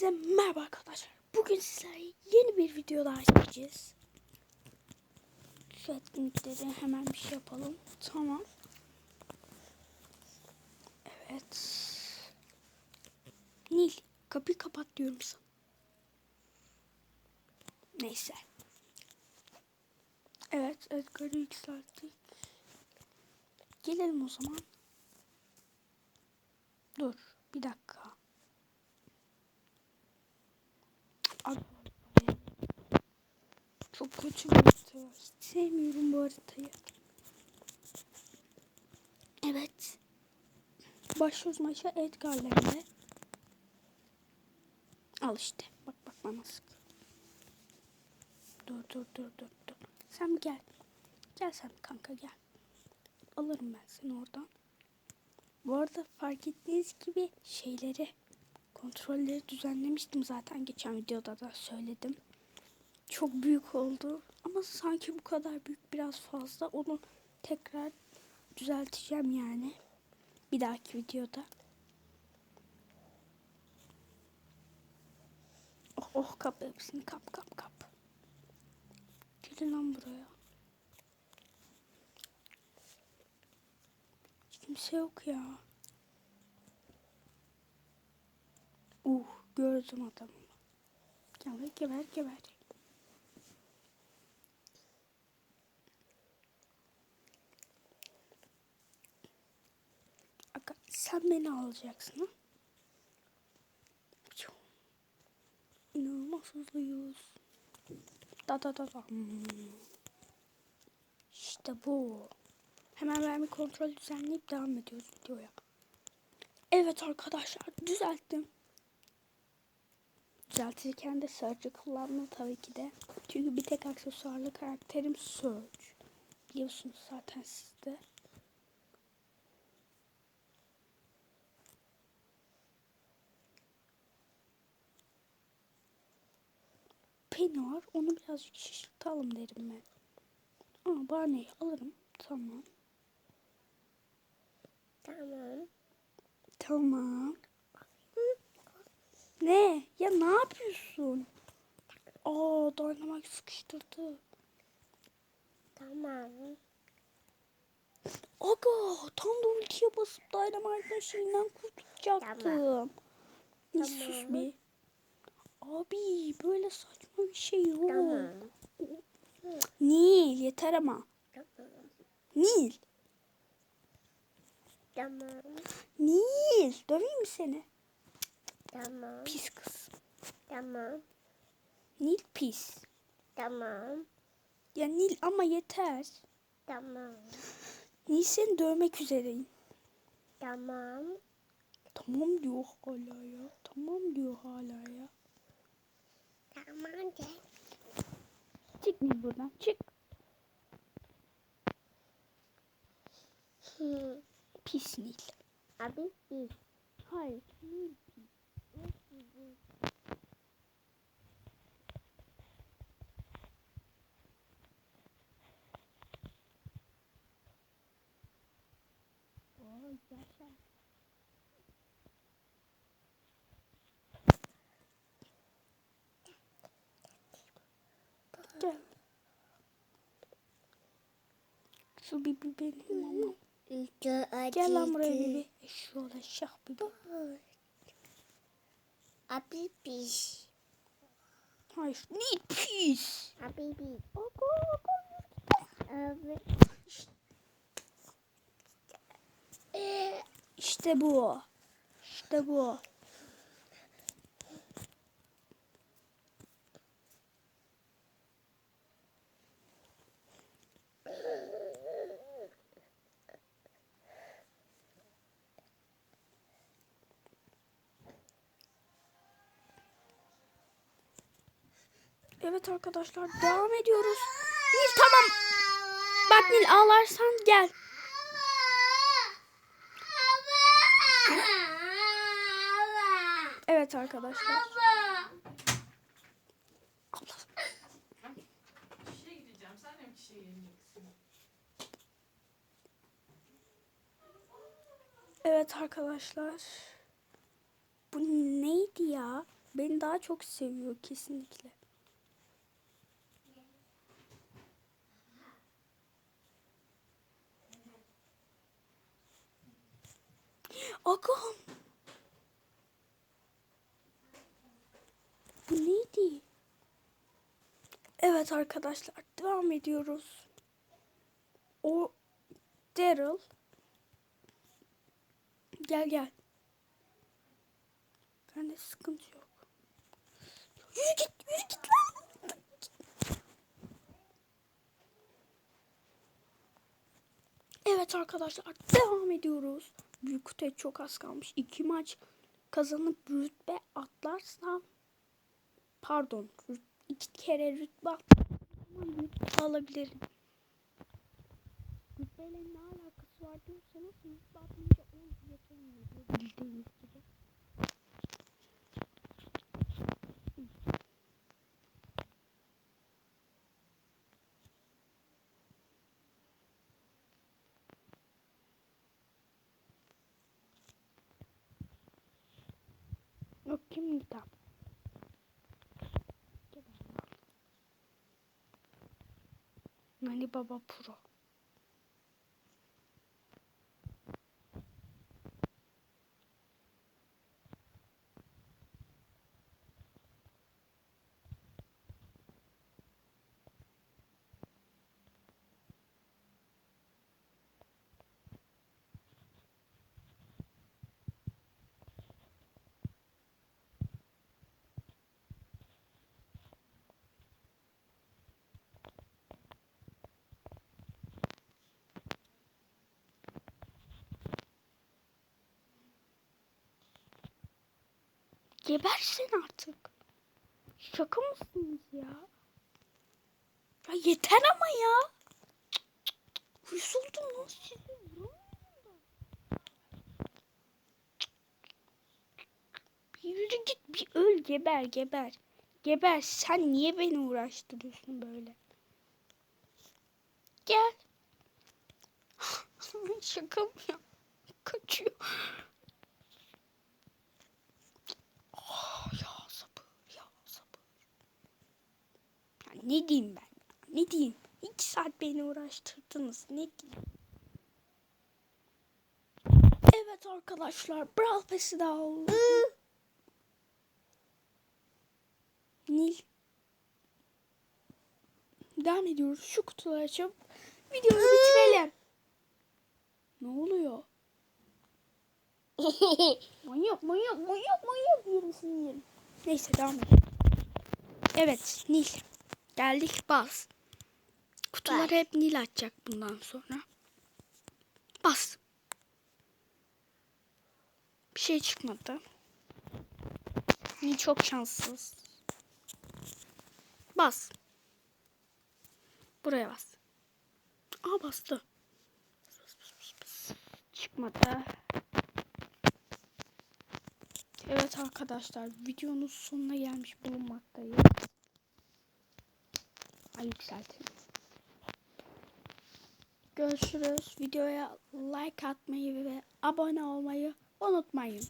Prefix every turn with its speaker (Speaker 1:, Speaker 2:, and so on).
Speaker 1: Hepinize merhaba arkadaşlar. Bugün sizlerle yeni bir video daha çekeceğiz. Şu etkinlikleri hemen bir şey yapalım. Tamam. Evet. Nil kapıyı kapat diyorum sana. Neyse. Evet Edgar'ı yükselttik. Gelelim o zaman. Dur bir dakika. Abi, Çok kötü bir harita var. Sevmiyorum bu haritayı. Evet. Başlıyoruz maça Edgar'la. Al işte. Bak bak bana sık. Dur dur dur dur dur. Sen gel. Gel sen kanka gel. Alırım ben seni oradan. Bu arada fark ettiğiniz gibi şeyleri kontrolleri düzenlemiştim zaten geçen videoda da söyledim. Çok büyük oldu ama sanki bu kadar büyük biraz fazla. Onu tekrar düzelteceğim yani. Bir dahaki videoda. Oh oh kap hepsini kap kap kap. Gelin lan buraya. Kimse yok ya. Uh gördüm adamı. Geber geber geber. Aga, sen beni alacaksın ha? İnanılmaz hızlıyız. Da da da da. Hmm. İşte bu. Hemen verme kontrol düzenleyip devam ediyoruz videoya. Evet arkadaşlar düzelttim. Düzeltirken de Surge'ı kullandım tabii ki de. Çünkü bir tek aksesuarlı karakterim Surge. Biliyorsunuz zaten siz Penny var. Onu birazcık şişirtelim derim ben. Aa Barney'i alırım. Tamam.
Speaker 2: Tamam.
Speaker 1: Tamam. Ne? Ya ne yapıyorsun? Aa Dynamite sıkıştırdı.
Speaker 2: Tamam.
Speaker 1: Aga tam da ultiye basıp Dynamite'ın şeyinden kurtulacaktım.
Speaker 2: Tamam.
Speaker 1: Ne sus
Speaker 2: Tamam.
Speaker 1: Abi böyle saçma bir şey yok.
Speaker 2: Tamam.
Speaker 1: Nil yeter ama.
Speaker 2: Tamam.
Speaker 1: Nil.
Speaker 2: Tamam.
Speaker 1: Nil. Döveyim mi seni?
Speaker 2: Tamam.
Speaker 1: Pis kız.
Speaker 2: Tamam.
Speaker 1: Nil pis.
Speaker 2: Tamam.
Speaker 1: Ya Nil ama yeter.
Speaker 2: Tamam.
Speaker 1: Nil seni dövmek üzereyim.
Speaker 2: Tamam.
Speaker 1: Tamam diyor hala ya. Tamam diyor hala ya.
Speaker 2: Tamam de.
Speaker 1: Çık Nil buradan çık. Pis Nil.
Speaker 2: Abi iyi.
Speaker 1: Hayır. Nil Gel. Şu bibi benim ama. Gel lan buraya bibi. Eşşoğlu eşşah bibi.
Speaker 2: Abi pis.
Speaker 1: Hayır. Nil pis.
Speaker 2: Abi pis. Abi.
Speaker 1: İşte bu. İşte bu. Evet arkadaşlar devam ediyoruz. Nil tamam. Bak Nil ağlarsan gel. Evet arkadaşlar. Evet arkadaşlar. Bu neydi ya? Benden daha çok seviyor kesinlikle. Agam. Bu neydi? Evet arkadaşlar devam ediyoruz. O Daryl. Gel gel. Bende sıkıntı yok. Yürü git yürü git lan. Evet arkadaşlar devam ediyoruz. Büyük kutuya çok az kalmış. İki maç kazanıp rütbe atlarsam pardon iki kere rütbe rütbe alabilirim. Rütbeyle ne alakası var diyorsanız rütbe atlayınca o yeteneği bildiğiniz kim kitap? Nani Baba Pro. Gebersin artık. Şaka mısınız ya? Ya yeter ama ya. Lan sizi. vuramıyorum da. Bir yürü git bir öl geber geber. Geber sen niye beni uğraştırıyorsun böyle? Gel. Şaka mı ya? Kaçıyor. Ah, ya sabır ya sabır. Ya ne diyeyim ben? Ne diyeyim? İki saat beni uğraştırdınız. Ne diyeyim? Evet arkadaşlar. Brawl Pass'i oldu. Nil. Devam ediyoruz. Şu kutuları açıp videoyu bitirelim. Ne oluyor? Manyak manyak manyak manyak yerim seni yerim. Neyse devam edelim. Evet Nil. Geldik bas. Kutuları
Speaker 2: Bas.
Speaker 1: hep Nil açacak bundan sonra. Bas. Bir şey çıkmadı. Nil çok şanssız. Bas. Buraya bas. Aa bastı. Bas, bas, bas, bas. Çıkmadı. Evet arkadaşlar videonun sonuna gelmiş bulunmaktayız. Ay yükseltin. Görüşürüz. Videoya like atmayı ve abone olmayı unutmayın.